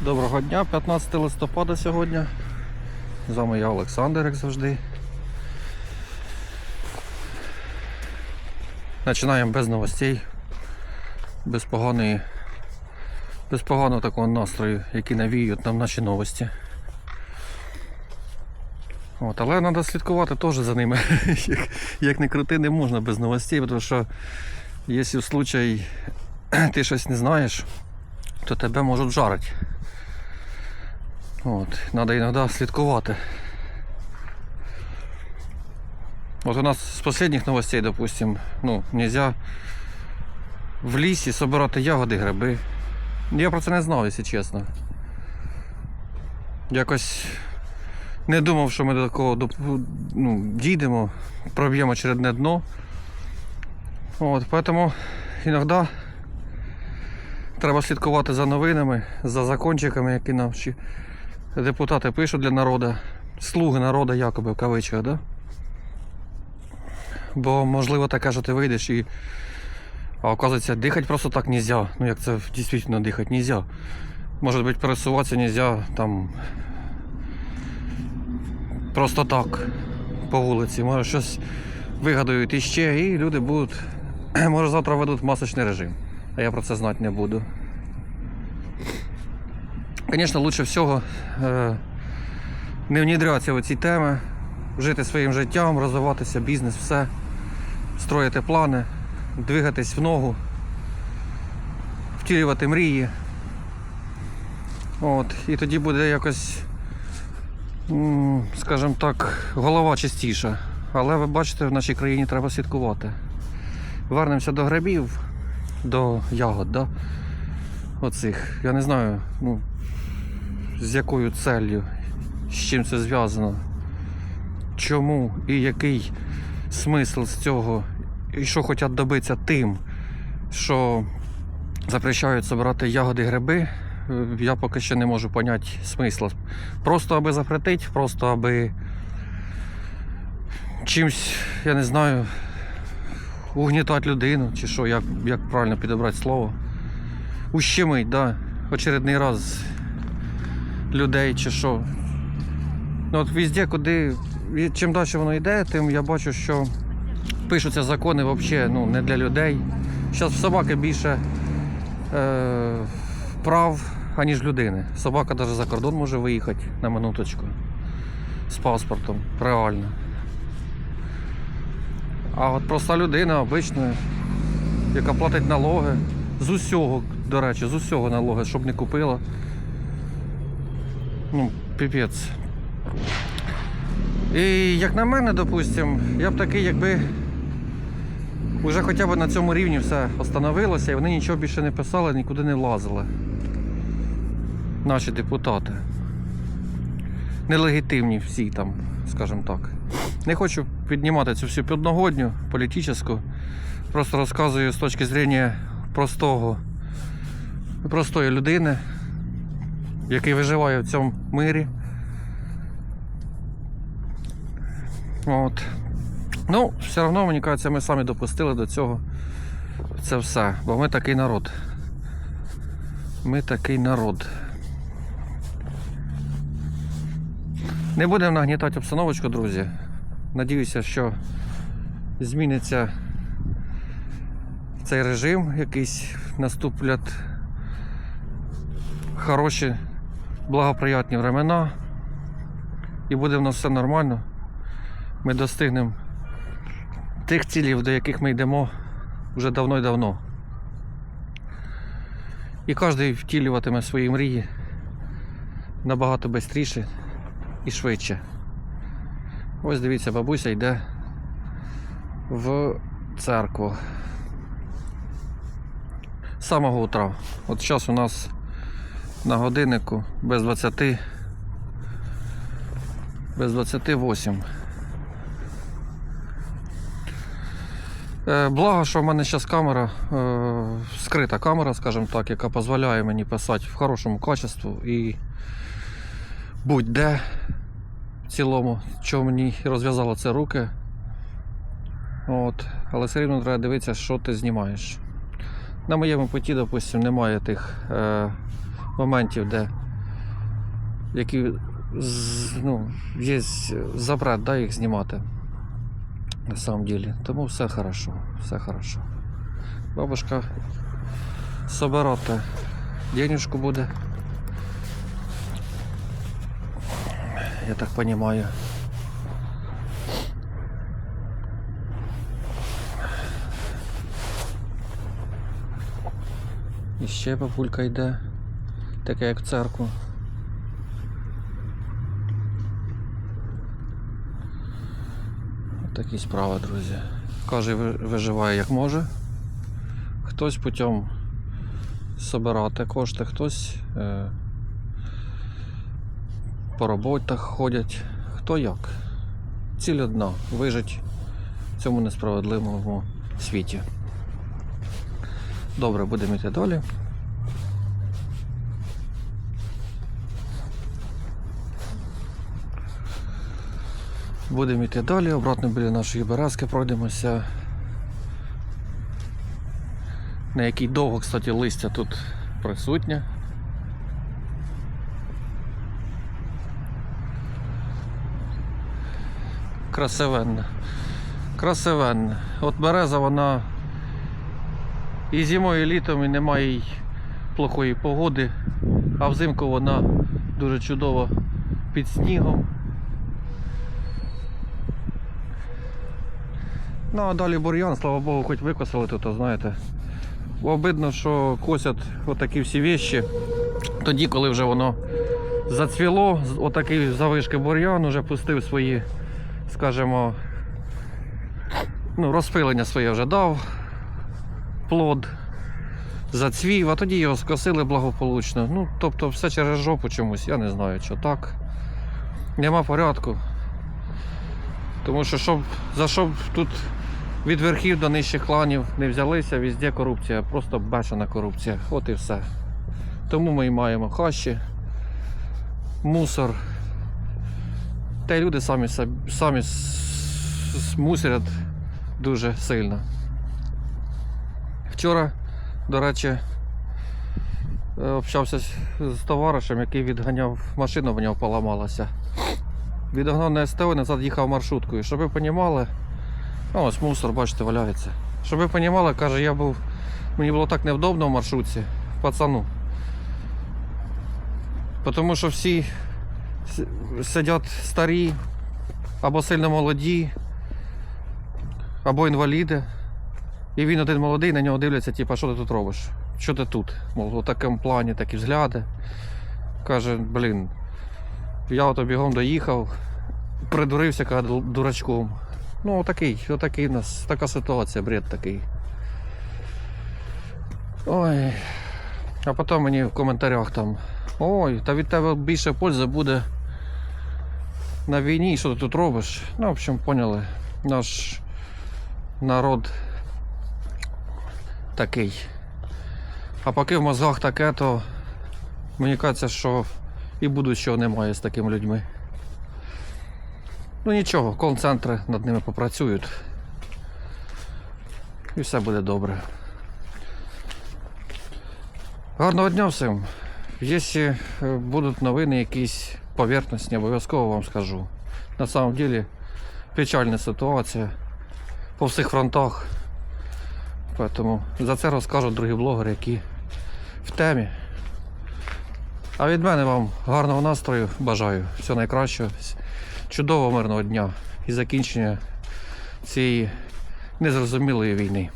Доброго дня, 15 листопада сьогодні. З вами я Олександр, як завжди. Починаємо без новостей, без поганої, без поганого такого настрою, який навіють нам наші новості. От, але треба слідкувати теж за ними. як, як не крути, не можна без новостей, тому що якщо в случай ти щось не знаєш, то тебе можуть жарити. От, треба іноді слідкувати. Вот у нас з останніх новостей, допустим, ну, нельзя в лісі собирати ягоди, гриби. Я про це не знав, якщо чесно. Якось не думав, що ми до такого ну, дійдемо, проб'ємо очередне дно. От, поэтому іноді треба слідкувати за новинами, за закончиками, які наші депутати пишуть для народу. Слуги народу, якоби в кавичках, да? Бо можливо таке, що ти вийдеш і. А оказується, дихати просто так нельзя. Ну як це дійсно дихати нельзя. Може бути пересуватися нельзя там. Просто так по вулиці. Може щось вигадають іще, і люди будуть. Може завтра ведуть масочний режим. А я про це знати не буду. Звісно, лучше всього е, не внедрятися в ці теми, жити своїм життям, розвиватися, бізнес, все, строїти плани, двигатись в ногу, втілювати мрії. От, і тоді буде якось, скажімо так, голова чистіша. Але ви бачите, в нашій країні треба слідкувати. Вернемося до грибів, до ягод, да? Оцих. Я не знаю, ну, з якою целью, з чим це зв'язано, чому і який смисл з цього, і що хочуть добитися тим, що запрещають збирати ягоди гриби, е, я поки що не можу поняти смисла. Просто аби запретити, просто аби чимсь, я не знаю, угнітати людину, чи що, як, як правильно підібрати слово. Ущемить, да, очередний раз людей чи що. Ну от везде, куди. Чим далі воно йде, тим я бачу, що пишуться закони взагалі ну, не для людей. Зараз в собаки більше е, прав, аніж людини. Собака навіть за кордон може виїхати на минуточку з паспортом. Реально. А от проста людина, обична, яка платить налоги, з усього, до речі, з усього налоги, щоб не купила. Ну, піпець. І як на мене, допустим, я б такий, якби вже хоча б на цьому рівні все остановилося і вони нічого більше не писали, нікуди не влазили. Наші депутати. Нелегітимні всі там, скажімо так. Не хочу піднімати цю всю підногодню політичну. Просто розказую з точки зрення простого, простої людини, який виживає в цьому мирі. От. Ну, все одно, мені кажеться, ми самі допустили до цього це все. Бо ми такий народ. Ми такий народ. Не будемо нагнітати обстановочку, друзі. Надіюся, що зміниться цей режим, якийсь наступлять хороші, благоприятні времена. І буде в нас все нормально. Ми достигнемо тих цілів, до яких ми йдемо вже давно і давно. І кожен втілюватиме свої мрії набагато швидше і швидше. Ось дивіться, бабуся йде в церкву. З самого утра. От зараз у нас на годиннику без 20, без 28. Е, Благо, що в мене зараз камера, е, скрита камера, скажімо так, яка дозволяє мені писати в хорошому качеству і будь-де в цілому, що мені розв'язало це руки. От. Але все рівно треба дивитися, що ти знімаєш. На моєму путі, допустим, немає тих е, моментів, де які ну, є запрет, да, їх знімати. На самом деле. Тому все хорошо, все хорошо. Бабушка собирати денежку буде. Я так понимаю. І ще бабулька йде, таке як в церкву. Такі справи, друзі. Каже, виживає як може. Хтось путем собирати кошти, хтось е, по роботах ходять. Хто як. Ціль одна вижить в цьому несправедливому світі. Добре, будемо йти далі. Будемо йти далі, обратно біля нашої березки пройдемося. На якій довго, кстати, листя тут присутнє. Красивенна. Красивенна. От береза вона і зимою, і літом і немає їй плохої погоди, а взимку вона дуже чудово під снігом. Ну а далі бур'ян, слава Богу, хоч викосили тут, а знаєте. Обидно, що косять отакі всі вещі. Тоді, коли вже воно зацвіло, отакий завишки бур'ян вже пустив свої, скажімо, ну, розпилення своє вже дав, плод зацвів, а тоді його скосили благополучно. Ну, тобто все через жопу чомусь, я не знаю, що так. Нема порядку. Тому що щоб, за що б тут від верхів до нижчих кланів не взялися, везде корупція, просто бешена корупція. От і все. Тому ми і маємо хащі, мусор. Та й люди самі, самі мусорять дуже сильно. Вчора, до речі, общався з товаришем, який відганяв машину, в нього поламалася. Відогнав на СТО, назад їхав маршруткою. Щоб ви розуміли, ось мусор, бачите, валяється. Щоб ви розуміли, каже, я був. Мені було так невдобно в маршрутці, пацану. Тому що всі сидять старі, або сильно молоді, або інваліди. І він один молодий, на нього дивляться, типу, що ти тут робиш? Що ти тут? Мов, у такому плані такі взгляди. Каже, блін, я ото бігом доїхав, придурився каже, дурачком. Ну, отакий, отакий у нас, така ситуація, бред такий. Ой. А потім мені в коментарях там. Ой, та від тебе більше пользи буде на війні, що ти тут робиш? Ну, в общем, поняли. Наш народ такий. А поки в мозгах таке, то мені кажеться, що і будущого немає з такими людьми. Ну нічого, кол-центри над ними попрацюють. І все буде добре. Гарного дня всім. Якщо е, будуть новини якісь поверхностні, обов'язково вам скажу. На самом деле печальна ситуація по всіх фронтах. Поэтому за це розкажуть другі блогери, які в темі. А від мене вам гарного настрою бажаю. Всього найкращого. Чудового мирного дня і закінчення цієї незрозумілої війни.